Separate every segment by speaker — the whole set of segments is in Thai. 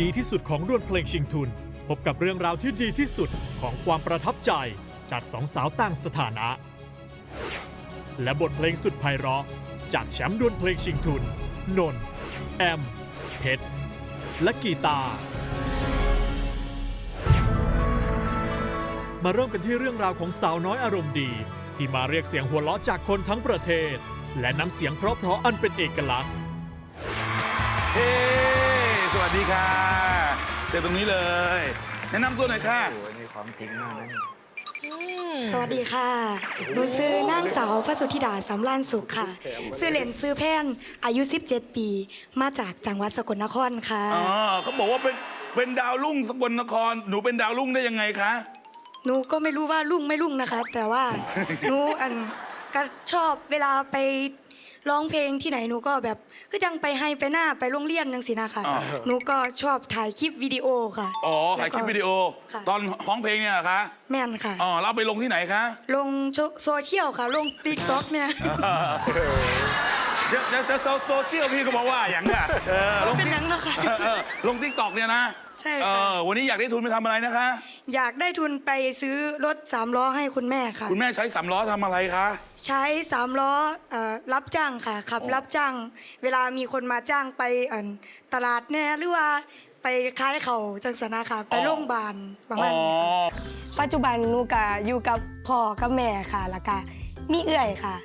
Speaker 1: ดีที่สุดของดวลเพลงชิงทุน พบกับเรื่องราวที่ดีที่สุดของความประทับใจจากสองสาวต่างสถานะ และบทเพลงสุดไพเราะ จากแชมป์ดวลเพลงชิงทุน นน แอม เพชร และกีตาร์มาเริ่มกันที่เรื่องราวของสาวน้อยอารมณ์ดี ที่มาเรียกเสียงหัวเราะจากคนทั้งประเทศ และน้ำเสียงเพราะๆอันเป็นเอกลักษณ์
Speaker 2: เฮ สวัสดีค่ะเชิญตรงนี้เลย แนะนำตัวหน่อยค่ะ
Speaker 3: โอ้ยนี่ความจริงมากนะ
Speaker 4: สวัสดีค่ะ หนูซื้อนางสาวพระสุธิดาสำรานสุขค่ะ ซื้อเหรนซื้อแพนอายุ 17 ปี มาจากจังหวัดสกลนครค่ะ
Speaker 2: อ๋อเขาบอกว่าเป็นเป็นดาวรุ่งสกลนคร หนูเป็นดาวรุ่งได้ยังไงคะ
Speaker 4: หนูก็ไม่รู้ว่ารุ่งไม่รุ่งนะคะ แต่ว่า หนูอันก็ชอบเวลาไป ร้องเพลงที่ไหนหนูก็แบบก็จังไปให้ไปหน้าไปโรงเรียนนังสินะคะ
Speaker 2: อ่า
Speaker 4: หนูก็ชอบถ่ายคลิปวิดีโอค่ะ
Speaker 2: อ๋อถ่ายคลิปวิดีโอ
Speaker 4: ค่ะ
Speaker 2: ตอนร้องเพลงเนี่ยเหรอคะ
Speaker 4: แม่นค่ะ
Speaker 2: อ๋อเราเอาไปลงที่ไหนคะ
Speaker 4: ลงโซเชียลค่ะ ลงติ๊กต็อกเนี่ย
Speaker 2: จะจะจะโซโซเชียลพี่ก็บอกว่าอย่างเนี้ยเออลง
Speaker 4: เป็น
Speaker 2: ติ๊ก
Speaker 4: หยังเนาะค่ะ
Speaker 2: เออเออลงทิกตอกเนี่ยนะ
Speaker 4: ใช่
Speaker 2: เอ
Speaker 4: ค่ะ
Speaker 2: อวันนี้อยากได้ทุนไปทำอะไรนะคะ
Speaker 4: อยากได้ทุนไปซื้อรถสามล้อให้คุณแม่ค่ะ
Speaker 2: คุณแม่ใช้สามล้อทำอะไรคะ
Speaker 4: ใช้สามล้อเอ่อรับจ้างค่ะขับ
Speaker 2: อ๋อ
Speaker 4: รับจ้าง เวลามีคนมาจ้างไปเอิ่นตลาดแน่หรือว่าไปขายเขาวจังสนะค่ะ ไปโรงพยาบาลประมาณนี้ค่ะ ปัจจุบันหนูกะอยู่กับพ่อกับแม่ค่ะแล้วก็มีเอื้อยค่ะ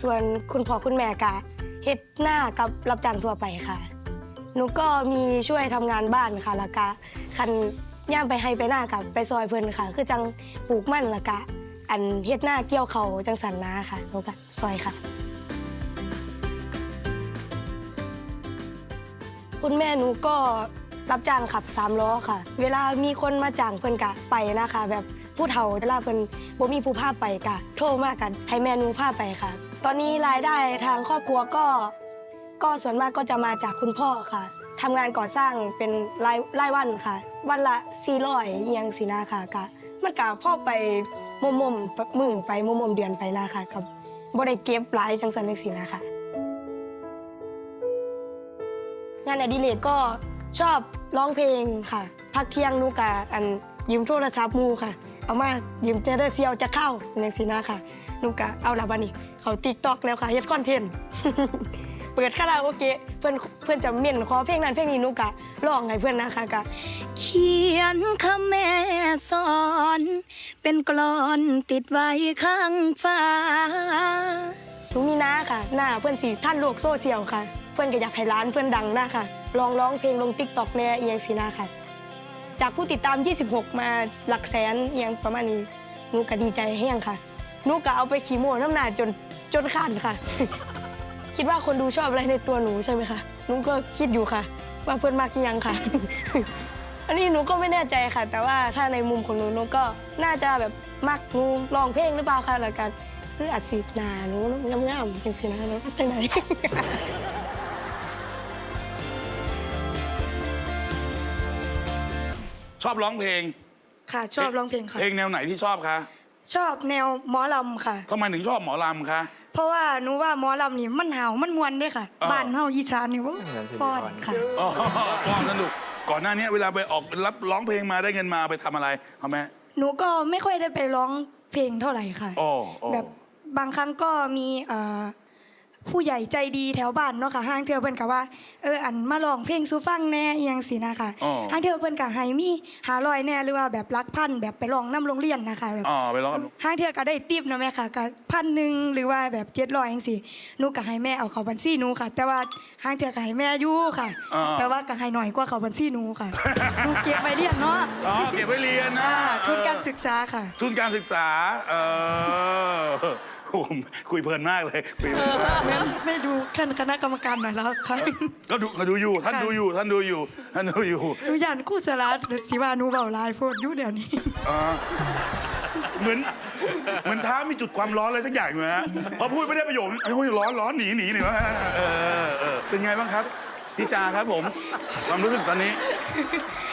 Speaker 4: ส่วนคุณพ่อคุณแม่กะเฮ็ดหน้ากับรับจ้างทั่วไปค่ะ หนูก็มีช่วยทำงานบ้านค่ะแล้วก็คัน ย่ามไปให้ไปหน้ากับไปซอยเพิ่นค่ะ คือจังปลูกมันล้วก็อันเฮ็ดหน้าเกี่ยวเขาจังสันนาค่ะหนูก็ซอยค่ะ คุณแม่หนูก็รับจ้างขับสามล้อค่ะ เวลามีคนมาจ้างเพิ่นกะไปนะคะ แบบผู้เฒ่าเวลาเพิ่นบ่มีผู้พาไปกะ โทรมากันให้แม่หนูพาไปค่ะ ตอนนี้รายได้ทางครอบครัวก็ ก็ส่วนมากก็จะมาจากคุณพ่อค่ะ ทำงานก่อสร้างเป็นรายรายวันค่ะ วันละ400อหยังสินะค่ะกะมันกะพ่อไปมุมมุมมือไปมุมมุมเดือนไปนะค่ะกับบ่ได้เก็บหลายจังสันจังซี่นะคะงานอดิเรกก็ชอบร้องเพลงค่ะ พักเที่ยงนูกะอันยืมโทรศัพท์มูค่ะ เอามายืมเตได้เซียวจะเข้าอย่างสินะค่ะนูกะเอาละบันนี้เขาติ๊กตอกแล้วค่ะเฮ็ดคอนเทนต์ ปิดคาราโอเกะเพื่อนเพื่อนจะเม่นขอเพลงนั้นเพลงนี้หนูกะร้องให้เพื่อนนะคะกะเขียนคำแม่สอน เป็นกลอนติดไว้ข้างฟ้าหนูมีน้าค่ะหน้าเพื่อนสีท่านโลกโซเชียลค่ะ เพื่อนก็อยากให้ร้านเพื่อนดังนะค่ะลองร้องเพลงลงติ๊กต็อกแน่เอียงสีนาค่ะ จากผู้ติดตาม 26 มาหลักแสนเอียงประมาณนี้หนูก็ดีใจแห้งค่ะหนูก็เอาไปขี่โม่น้ำหนาจนจนขาดค่ะ คิดว่าคนดูชอบอะไรในตัวหนูใช่ไหมคะหนูก็คิดอยู่ค่ะ ว่าเพื่อนมากกี่ยังค่ะ อันนี้หนูก็ไม่แน่ใจค่ะ แต่ว่าถ้าในมุมของหนูหนูก็น่าจะแบบมักหนูร้องเพลงหรือเปล่าค่ะแล้วกันคืออัดสีหนาหนูงามๆจังสินะหนูจังไหน
Speaker 2: ชอบร้องเพลง
Speaker 4: ค่ะ ชอบร้องเพลงค่ะ
Speaker 2: เพลงแนวไหนที่ชอบคะ
Speaker 4: ชอบแนวหมอลำค่ะ
Speaker 2: ทำไมถึงชอบหมอลำคะ
Speaker 4: เพราะว่าหนูว่าหมอลำนี่มันหาวมันมวนเด้ค่ะ
Speaker 2: อ่า
Speaker 4: บ้านเฮาอีสานนี่ว่าฟอนค่ะ
Speaker 2: อ๋อความสนุก ก่อนหน้านี้เวลาไปออกรับร้องเพลงมาได้เงินมาไปทำอะไรเอาไหม
Speaker 4: หนูก็ไม่ค่อยได้ไปร้องเพลงเท่าไหร่ค่ะ
Speaker 2: โอ้โอ้
Speaker 4: แบบบางครั้งก็มีเอ่อ ผู้ใหญ่ใจดีแถวบ้านเนาะค่ะห้างเทือเพิ่นก็ว่าเอออันมาร้องเพลงสู่ฟังแหน่อหยังสินะคะ
Speaker 2: อ๋อ
Speaker 4: ห้างเทือเพิ่นก็ให้มีหาลอยแหน่หรือว่าแบบรักพันแบบไปร้องนํโรงเรียนนะคะแบบ
Speaker 2: อ๋อไปร้องกับ
Speaker 4: ห้างเทือก็ได้ติปนะแม่ค่ะก็พันหนึ่งหรือว่าแบบเจ็ดร้อยจังซี่หนูก็ให้แม่เอาเข้าบัญชีหนูค่ะ แต่ว่าห้างเทือก็ให้แม่อยู่ค่ะ
Speaker 2: อ่า
Speaker 4: แต่ว่าก็ให้หน่อยกว่าเข้าบัญชีหนูค่ะหนูเก็บไว้เรียนเนาะ
Speaker 2: อ๋อเก็บไว้เรียนนะ
Speaker 4: อ่าทุนการ
Speaker 2: เออ
Speaker 4: ศึกษาค่ะ
Speaker 2: ทุนการศึกษา เออ โอ้โหคุยเพลินมากเลยคุยเพลินมาก
Speaker 4: ไม่ไม่ดูท่านคณะกรรมการหน่อยแล้วค่ะ
Speaker 2: ก็ดูก็ดูอยู่ ท่าน
Speaker 4: ค่ะ
Speaker 2: ดูอยู่ ท่านดูอยู่ ท่านดูอยู่
Speaker 4: หนูอยากคู่สลัดสิว่าหนูเบาหลายโพดอยู่เดี๋ยวนี้
Speaker 2: อ่าเหมือนเหมือนท้ามีจุดความร้อนอะไรสักอย่างอยู่นะพอพูดไม่ได้ประโยคเอ้ยร้อนร้อนหนีหนีหนีวะเออเออเป็นไงบ้างครับพี่จาครับผม ความรู้สึกตอนนี้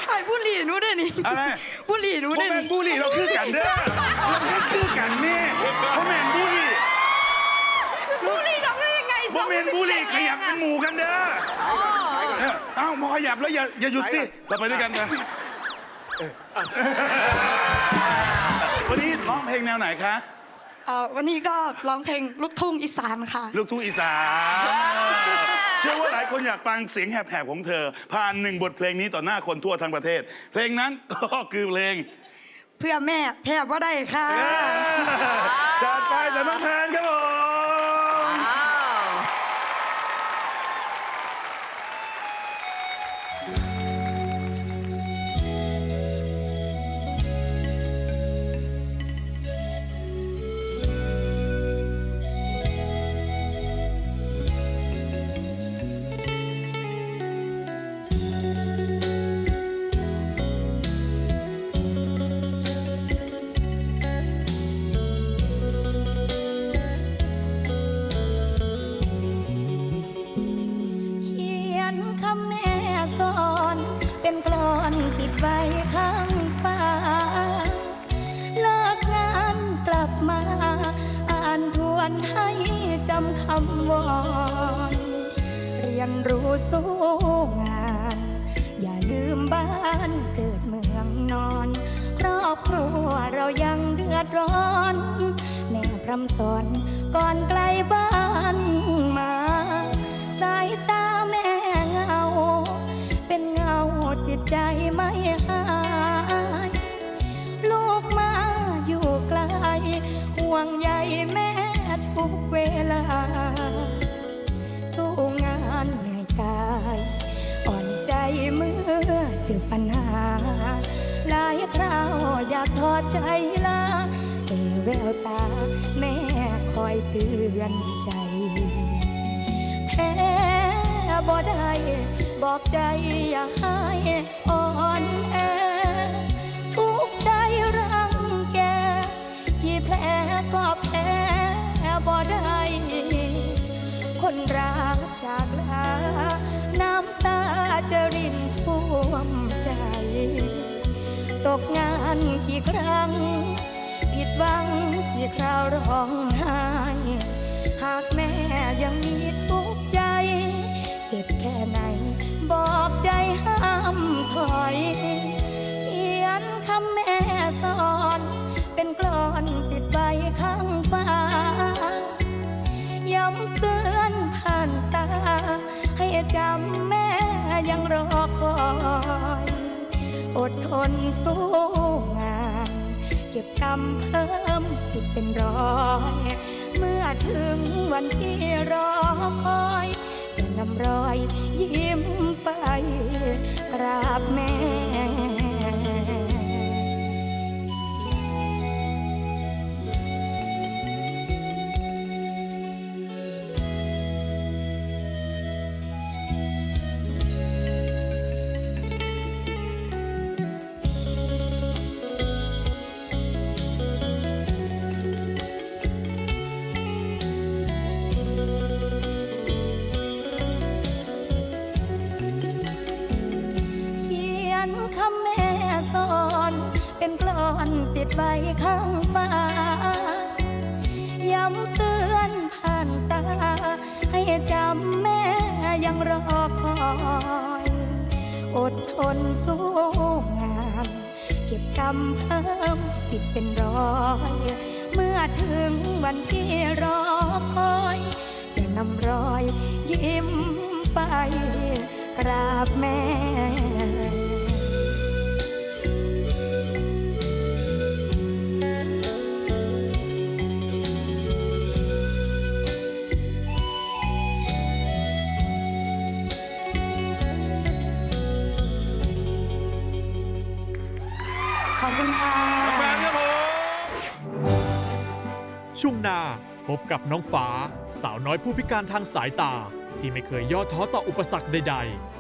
Speaker 4: ไอ้บุหรี่หนูเด้อนี่
Speaker 2: อะไร
Speaker 4: บุหรี่หนู
Speaker 2: โม
Speaker 4: เด้อ
Speaker 2: แมน
Speaker 4: นี่
Speaker 2: บุรีเราคือกันเด้อเราคือกันแม่โมแมนบุรี เมนบุรีขยับเป็นหมู่กันเด้อเออเอ้าพอขยับแล้วอย่าอย่าหยุดติเราไปด้วยกันนะวันนี้ร้องเพลงแนวไหนคะ
Speaker 3: เอ่อวันนี้ก็ร้องเพลงลูกทุ่งอีสานค่ะ
Speaker 2: ลูกทุ่งอีสานเชื่อว่าหลายคนอยากฟังเสียงแหบๆของเธอ ผ่านหนึ่งบทเพลงนี้ต่อหน้าคนทั่วทั้งประเทศ เพลงนั้นก็คือเพลง
Speaker 3: เพื่อแม่แพ้ว่ได้ค่ะ
Speaker 2: จัดไปจากน้องแพนครับผม
Speaker 5: ไว้ข้างฟ้า เลิกงานกลับมา อ่านทวนให้จำคำวอนเรียนรู้สู้งาน อย่าลืมบ้านเกิดเมืองนอน ครอบครัวเรายังเดือดร้อน แม่พรำสอนก่อนไกลบ้านมา สายตาแม่เงา เป็นเงาติดใจ ต่แวตา แม่คอยเตือนใจ แท้บ่ได้บอกใจอย่าให้อ่อนแอทุกใจรังแก กี่แผลก็แพ้บ่ได้ คนรักจากลา น้ำตาจะรินท่วมใจ ตกงานกี่ครั้ง หวังกี่คราวร้องไห้ หากแม่ยังมีทุกข์ใจ เจ็บแค่ไหน บอกใจห้ามถอย เขียนคำแม่สอน เป็นกลอนติดใบข้างฟ้า ย้ำเตือนผ่านตา ให้จำแม่ยังรอคอย อดทนสู้ เก็บกำเพิ่มสิบเป็นร้อย เมื่อถึงวันที่รอคอย จะนำรอยยิ้มไปกราบแม่ ใบข้างฟ้า ย้ำเตือนผ่านตา ให้จำแม่ยังรอคอย อดทนสู้งานเก็บกำเพิ่มสิบเป็นร้อย เมื่อถึงวันที่รอคอย จะนำรอยยิ้มไปกราบแม่
Speaker 3: อบคุณค่ะ
Speaker 2: แฟนครับผม
Speaker 1: ช่วงหน้าพบกับน้องฟ้า สาวน้อยผู้พิการทางสายตา ที่ไม่เคยย่อท้อต่ออุปสรรคใด ๆ